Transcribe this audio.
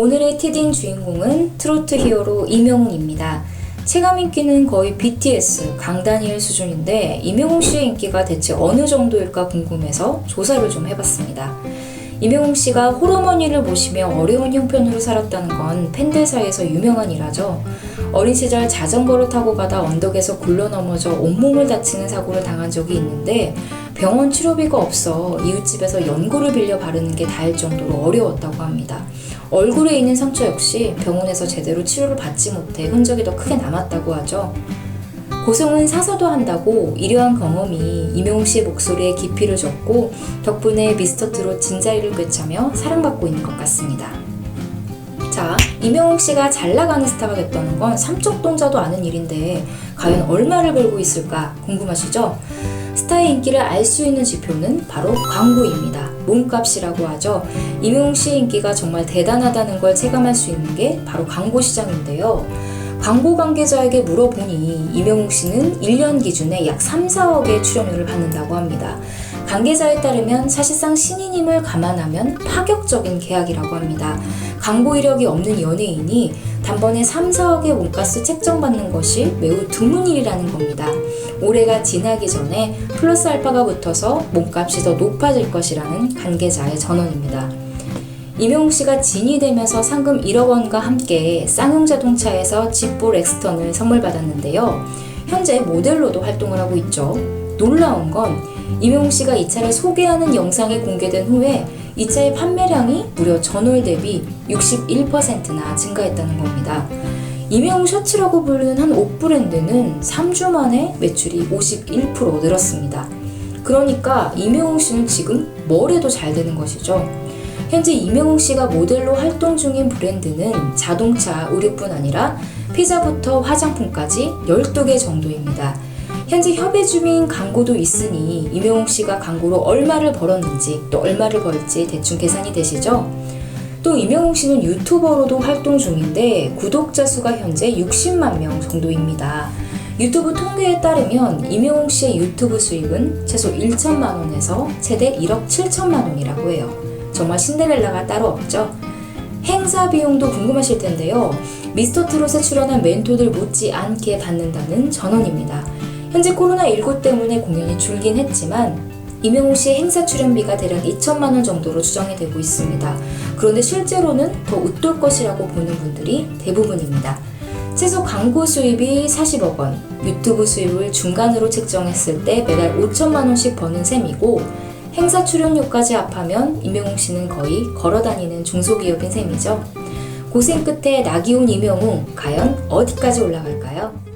오늘의 티딩 주인공은 트로트 히어로 이명웅입니다. 체감 인기는 거의 BTS, 강다니엘 수준인데 이명웅 씨의 인기가 대체 어느 정도일까 궁금해서 조사를 좀 해봤습니다. 이명웅 씨가 홀어머니를 모시며 어려운 형편으로 살았다는 건 팬들 사이에서 유명한 일화죠. 어린 시절 자전거를 타고 가다 언덕에서 굴러 넘어져 온몸을 다치는 사고를 당한 적이 있는데 병원 치료비가 없어 이웃집에서 연고를 빌려 바르는 게 다일 정도로 어려웠다고 합니다. 얼굴에 있는 상처 역시 병원에서 제대로 치료를 받지 못해 흔적이 더 크게 남았다고 하죠. 고성은 사서도 한다고 이러한 경험이 이명웅 씨의 목소리에 깊이를 줬고 덕분에 미스터 트롯 진자리를 꿰차며 사랑받고 있는 것 같습니다. 자, 이명웅 씨가 잘 나가는 스타가 됐다는 건 삼척동자도 아는 일인데 과연 얼마를 벌고 있을까 궁금하시죠? 스타의 인기를 알 수 있는 지표는 바로 광고입니다. 몸값이라고 하죠. 이명웅 씨의 인기가 정말 대단하다는 걸 체감할 수 있는 게 바로 광고 시장인데요. 광고 관계자에게 물어보니 이명웅 씨는 1년 기준에 약 3, 4억의 출연료를 받는다고 합니다. 관계자에 따르면 사실상 신인임을 감안하면 파격적인 계약이라고 합니다. 광고 이력이 없는 연예인이 단번에 3, 4억의 몸값을 책정받는 것이 매우 드문 일이라는 겁니다. 올해가 지나기 전에 플러스 알파가 붙어서 몸값이 더 높아질 것이라는 관계자의 전언입니다. 이명웅 씨가 진이 되면서 상금 1억 원과 함께 쌍용 자동차에서 집볼 엑스턴을 선물 받았는데요. 현재 모델로도 활동을 하고 있죠. 놀라운 건 이명웅 씨가 이 차를 소개하는 영상이 공개된 후에 이 차의 판매량이 무려 전월 대비 61%나 증가했다는 겁니다. 이명웅 셔츠라고 불리는 한 옷 브랜드는 3주 만에 매출이 51% 늘었습니다. 그러니까 이명웅 씨는 지금 뭘 해도 잘 되는 것이죠. 현재 이명웅 씨가 모델로 활동 중인 브랜드는 자동차, 의류뿐 아니라 피자부터 화장품까지 12개 정도입니다. 현재 협의 중인 광고도 있으니 이명웅 씨가 광고로 얼마를 벌었는지 또 얼마를 벌지 대충 계산이 되시죠? 또 이명웅 씨는 유튜버로도 활동 중인데 구독자 수가 현재 60만 명 정도입니다. 유튜브 통계에 따르면 이명웅 씨의 유튜브 수입은 최소 1천만 원에서 최대 1억 7천만 원이라고 해요. 정말 신데렐라가 따로 없죠. 행사 비용도 궁금하실 텐데요. 미스터 트롯에 출연한 멘토들 못지 않게 받는다는 전원입니다. 현재 코로나19 때문에 공연이 줄긴 했지만 이명웅 씨의 행사 출연비가 대략 2천만 원 정도로 추정이 되고 있습니다. 그런데 실제로는 더 웃돌 것이라고 보는 분들이 대부분입니다. 최소 광고 수입이 40억 원, 유튜브 수입을 중간으로 책정했을 때 매달 5천만 원씩 버는 셈이고 행사 출연료까지 합하면 이명웅 씨는 거의 걸어다니는 중소기업인 셈이죠. 고생 끝에 낙이 온 이명웅 과연 어디까지 올라갈까요?